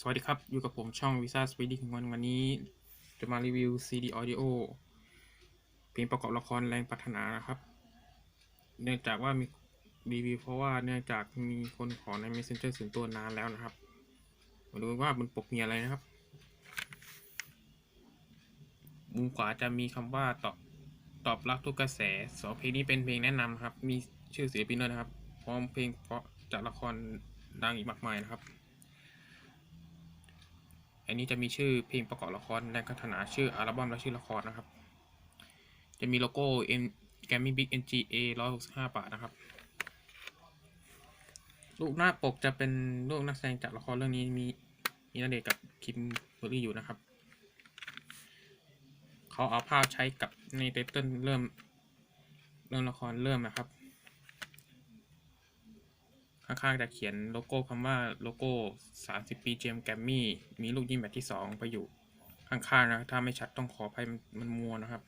สวัสดีครับ อยู่กับผมช่อง Visa Speedy ของวันวันนี้ จะมารีวิว CD Audio เพลงประกอบละครแรงปรารถนานะครับ เนื่องจากว่ามีรีวิวเพราะว่าเนื่องจากมีคนขอใน Messenger ส่วนตัวนานแล้วนะครับ มาดูว่าบนปกมีอะไรนะครับ มุมขวาจะมีคำว่าตอบตอบรับทุกกระแสสองเพลงนี้เป็นเพลงแนะนำครับ มีชื่อศิลปินด้วยนะครับ พร้อมเพลงเพราะจากละครดังอีกมากมายนะครับ อันนี้จะมีชื่อเพลงประกอบละครแรงพัฒนาชื่ออัลบั้มและชื่อละครนะครับ จะมีโลโก้ M g a m m y Big NGA 165บาทนะครับ รูปหน้าปกจะเป็นรูปนักแสดงจากละครเรื่องนี้มีมีนาเดชกับคิมเบอร์รี่อยู่นะครับ เขาเอาภาพใช้กับในไตเติ้ลเริ่มเริ่มละครเริ่มนะครับ ข้างๆจะเขียนโลโก้คำว่าโลโก้ 30 ปีเจมแกมมี่ มีลูกยิงแบบที่ 2 ไปอยู่ข้างๆนะถ้าไม่ชัดต้องขออภัยมันมัวนะครับ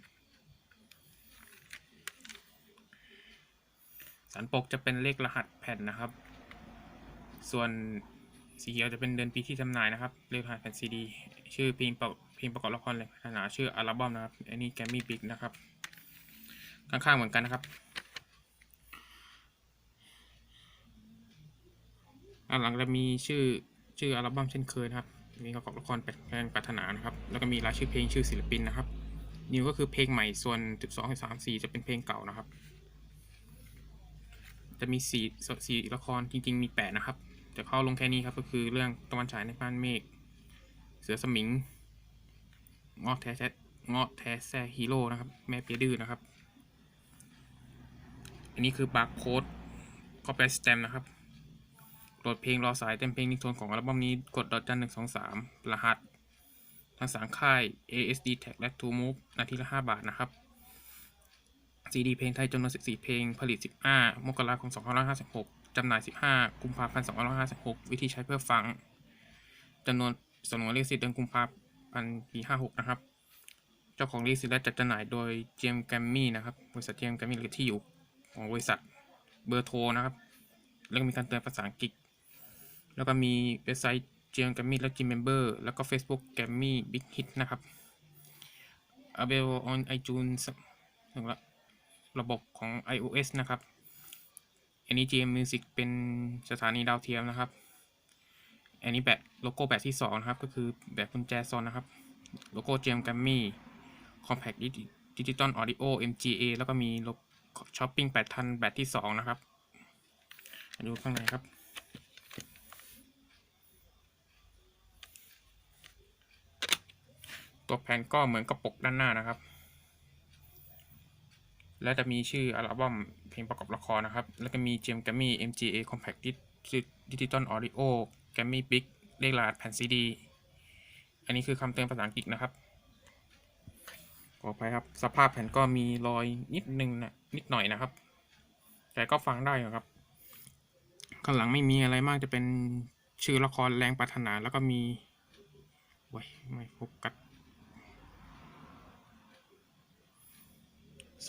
สันปกจะเป็นเลขรหัสแผ่นนะครับ ส่วนสีเขียวจะเป็นเดือนปีที่จำหน่ายนะครับ เลขรหัสแผ่นซีดีชื่อเพลงประเพลงประกอบละครเลยพัฒนาดชื่ออัลบั้มนะครับอันนี้แกมมี่บิ๊กนะครับ ข้างๆเหมือนกันนะครับ อันหลังจะมีชื่อชื่ออัลบั้มเช่นเคยนะครับมีประกอบละครแปลงปรารถนานะครับ แล้วก็มีรายชื่อเพลงชื่อศิลปินนะครับ นิวก็คือเพลงใหม่ส่วน 12 3 4 จะเป็นเพลงเก่านะครับ จะมีสี่สี่ละครจริง ๆ มี 8 นะครับ จะเข้าลงแค่นี้ครับก็คือเรื่องตะวันฉายในบ้านเมฆเสือสมิงงาะแท้แท้งาะแท้แซ่ฮีโร่นะครับ แม่เปียดื้อนะครับ อันนี้คือ บาร์โค้ดก็เป็นสแตมนะครับ ดเพลงรอสายเต็มเพลงนิโทนของอัลบั้มนี้กดดอทจันหนึ่งสองสามรหัส ทั้งสามค่าย ASD Tag และ To Move นาทีละ5บาทนะครับ CD เพลงไทยจำนวน14 เพลงผลิต 15 มกราคม 2556 จำหน่าย 15 กุมภาพันธ์ 2556 วิธีใช้เพื่อฟัง จำนวนสนวนลิขสิทธิ์เดือนกุมภาพันธ์ ปี 56 นะครับ เจ้าของลิขสิทธิ์และจัดจำหน่ายโดยเจมแกรมมี่นะครับ บริษัทเจมแกรมมี่หรือที่อยู่ของบริษัท เบอร์โทรนะครับ แล้วก็มีการเตือนภาษาอังกฤษ แล้วก็มีเว็บไซต์เจียงแกมมี่และจิมเมมเบอร์แล้วก็ Facebook แกรมมี่บิ๊กฮิตนะครับ available on iTunes สำหรับระบบของ iOS นะครับ อันนี้ GM Music เป็นสถานีดาวเทียมนะครับ อันนี้แบบโลโก้แบบที่2นะครับ ก็คือแบบกุญแจซอนนะครับ โลโก้ GM Grammy Compact Digital Audio MGA แล้วก็มีโลโก้ช้อปปิ้ง8ทันแบบที่ 2 นะครับ มาดูข้างในครับ ตัวแผ่นก็เหมือนกับปกด้านหน้านะครับ และจะมีชื่ออัลบั้มเพลงประกอบละครนะครับ แล้วก็มีเจม g ก a m m y MGA Compact Digital Audio g a m m y Big เลขรหัสแผ่นซีดี อันนี้คือคำเตือนภาษาอังกฤษนะครับขออภัยครับ สภาพแผ่นก็มีรอยนิดนึงนะนิดหน่อยนะครับ แต่ก็ฟังได้ครับ ข้างหลังไม่มีอะไรมากจะเป็นชื่อละครแรงปรารถนาแล้วก็มีไว้ยไม่โฟกัส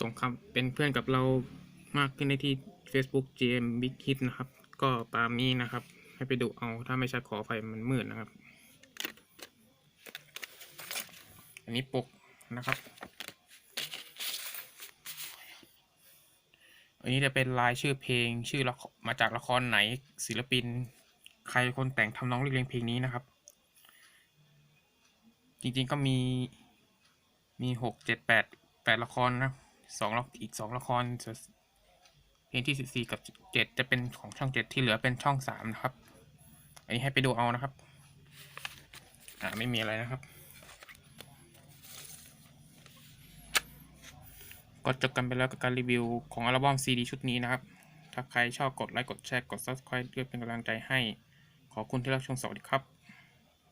ส่งคำเป็นเพื่อนกับเรามากขึ้นได้ที่ Facebook GM Big Hit นะครับ ก็ตามนี้นะครับ ให้ไปดูเอาถ้าไม่ใช่ขอไฟมันมืดนะครับ อันนี้ปกนะครับ อันนี้จะเป็นลายชื่อเพลงชื่อละครมาจากละครไหนศิลปิน ใครคนแต่งทำน้องเรียงเพลงนี้นะครับ จริงๆก็มีมีหกเจ็ดแปดแปดละครนะ สองละอีกสองละครส่วนเพลงที่สิบสี่กับเจ็ดจะเป็นของช่องเจ็ดที่เหลือเป็นช่องสามนะครับ อันนี้ให้ไปดูเอานะครับ อ่าไม่มีอะไรนะครับ ก็จบกันไปแล้วกับการรีวิวของอัลบั้มซีดีชุดนี้นะครับ ถ้าใครชอบกดไลค์กดแชร์กด subscribe เพื่อเป็นกำลังใจให้ ขอบคุณที่รับชมสวัสดีครับ